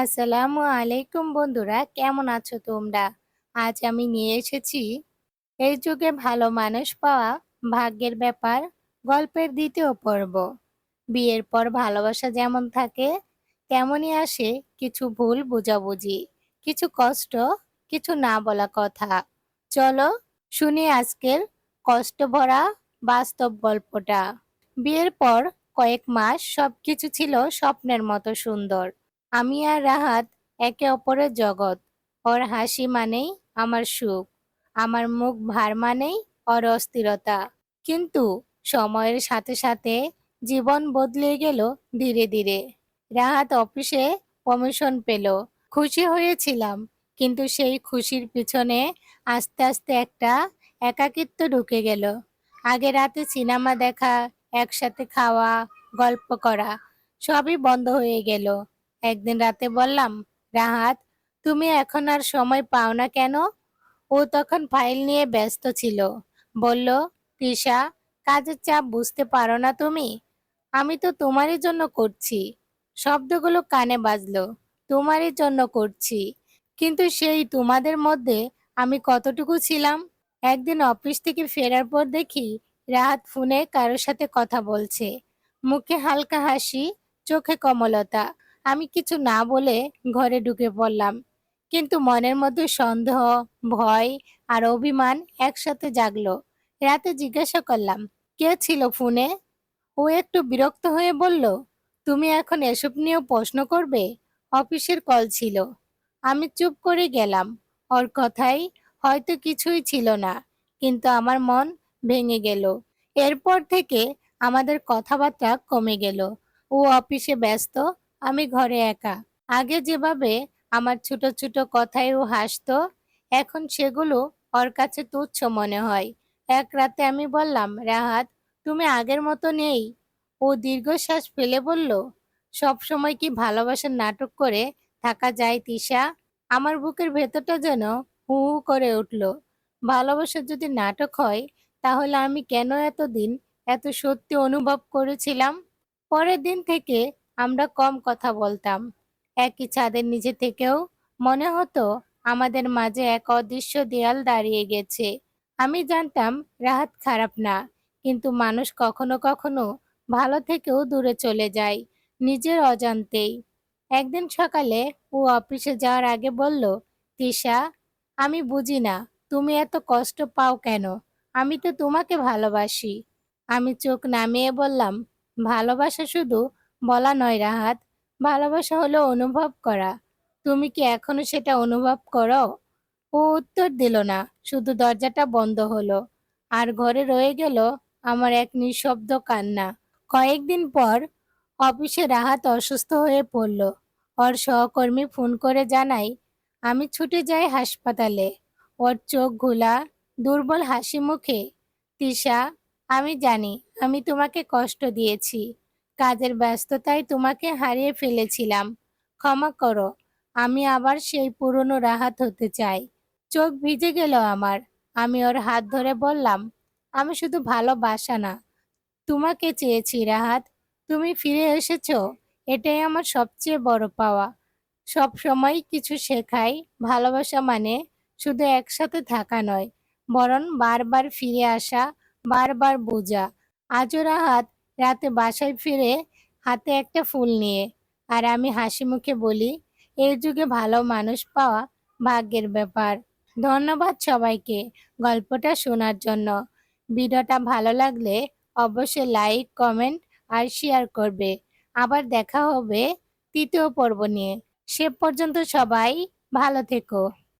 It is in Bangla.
আসসালামু আলাইকুম বন্ধুরা, কেমন আছো তোমরা? আজ আমি নিয়ে এসেছি এই যুগে ভালো মানুষ পাওয়া ভাগ্যের ব্যাপার, গল্পের দ্বিতীয় পর্ব। বিয়ের পর ভালোবাসা যেমন থাকে, তেমনই আসে কিছু ভুল বোঝাবুঝি, কিছু কষ্ট, কিছু না বলা কথা। চলো শুনি আজকের কষ্ট ভরা বাস্তব গল্পটা। বিয়ের পর কয়েক মাস সবকিছু ছিল স্বপ্নের মতো সুন্দর। আমি আর রাহাত একে অপরের জগৎ। ওর হাসি মানেই আমার সুখ, আমার মুখ ভার মানেই ওর অস্থিরতা। কিন্তু সময়ের সাথে সাথে জীবন বদলে গেল ধীরে ধীরে। রাহাত অফিসে কমিশন পেল। খুশি হয়েছিলাম, কিন্তু সেই খুশির পিছনে আস্তে আস্তে একটা একাকিত্ব ঢুকে গেল। আগে রাতে সিনেমা দেখা, একসাথে খাওয়া, গল্প করা, সবই বন্ধ হয়ে গেল। একদিন রাতে বললাম, রাহাত, তুমি এখন আর সময় পাও না কেন? ও তখন ফাইল নিয়ে ব্যস্ত ছিল। বলল তৃষা কাজের চাপ বুঝতে পারো না তুমি। আমি তো তোমারই জন্য করছি। শব্দগুলো কানে বাজলো, তোমারই জন্য করছি। কিন্তু সেই তোমাদের মধ্যে আমি কতটুকু ছিলাম? একদিন অফিস থেকে ফেরার পর দেখি রাহাত ফোনে কারোর সাথে কথা বলছে। মুখে হালকা হাসি, চোখে কমলতা। আমি কিছু না বলে ঘরে ঢুকে পড়লাম। কিন্তু মনের মধ্যে সন্দেহ, ভয় আর অভিমান একসাথে জাগলো। রাতে জিজ্ঞাসা করলাম, কে ছিল ফোনে? ও একটু বিরক্ত হয়ে বলল, তুমি এখন এসব নিয়েও প্রশ্ন করবে? অফিসের কল ছিল। আমি চুপ করে গেলাম। ওর কথাই হয়তো কিছুই ছিল না, কিন্তু আমার মন ভেঙে গেল। এরপর থেকে আমাদের কথাবার্তা কমে গেল। ও অফিসে ব্যস্ত আমি ঘরে একা। আগে যেভাবে আমার ছোট ছোট কথায় ও হাসতো, এখন সেগুলো ওর কাছে তুচ্ছ মনে হয়। এক রাতে আমি বললাম, রাহাত, তুমি আগের মতো নেই। ও দীর্ঘশ্বাস ফেলে বলল, সব সময় কি ভালোবাসার নাটক করে থাকা যায় তিশা? আমার বুকের ভেতরটা যেন হু হু করে উঠল। ভালোবাসা যদি নাটক হয়, তাহলে আমি কেন এতদিন এত সত্যি অনুভব করেছিলাম? পরের দিন থেকে আমরা কম কথা বলতাম। একই ছাদের নিচে থেকেও মনে হতো আমাদের মাঝে এক অদৃশ্য দেয়াল দাঁড়িয়ে গেছে। আমি জানতাম রাহাত খারাপ না, কিন্তু মানুষ কখনো কখনো ভালো থেকেও দূরে চলে যায়, নিজের অজান্তেই। একদিন সকালে ও অফিসে যাওয়ার আগে বলল, তিশা, আমি বুঝি না, তুমি এত কষ্ট পাও কেন? আমি তো তোমাকে ভালোবাসি। আমি চোখ নামিয়ে বললাম, ভালোবাসা শুধু বলা নয় রাহাত, ভালোবাসা হলো অনুভব করা। তুমি কি এখনও সেটা অনুভব করো? ও উত্তর দিল না, শুধু দরজাটা বন্ধ হলো। আর ঘরে রয়ে গেল আমার এক নিঃশব্দ কান্না। কয়েকদিন পর অফিসে রাহাত অসুস্থ হয়ে পড়ল। ওর সহকর্মী ফোন করে জানাই আমি ছুটে যাই হাসপাতালে। ওর চোখ ঘোলা দুর্বল হাসি মুখে। তিশা, আমি জানি, আমি তোমাকে কষ্ট দিয়েছি। কাজের ব্যস্ততায় তোমাকে হারিয়ে ফেলেছিলাম। ক্ষমা করো, আমি আবার সেই পুরনো রাহাত হতে চাই। চোখ ভিজে গেল আমার, আমি ওর হাত ধরে বললাম, আমি শুধু ভালোবাসা না, তোমাকে চেয়েছি রাহাত, তুমি ফিরে এসেছ, এটাই আমার সবচেয়ে বড় পাওয়া। সব সময় কিছু শেখাই, ভালোবাসা মানে শুধু একসাথে থাকা নয়, বরং বারবার ফিরে আসা, বারবার বোঝা। আজও রাহাত রাতে বাসায় ফিরে হাতে একটা ফুল নিয়ে, আর আমি হাসি মুখে বলি, এই যুগে ভালো মানুষ পাওয়া ভাগ্যের ব্যাপার। ধন্যবাদ সবাইকে গল্পটা শোনার জন্য। ভিডিওটা ভালো লাগলে অবশ্যই লাইক, কমেন্ট আর শেয়ার করবে। আবার দেখা হবে তৃতীয় পর্ব নিয়ে। সে পর্যন্ত সবাই ভালো থেকো।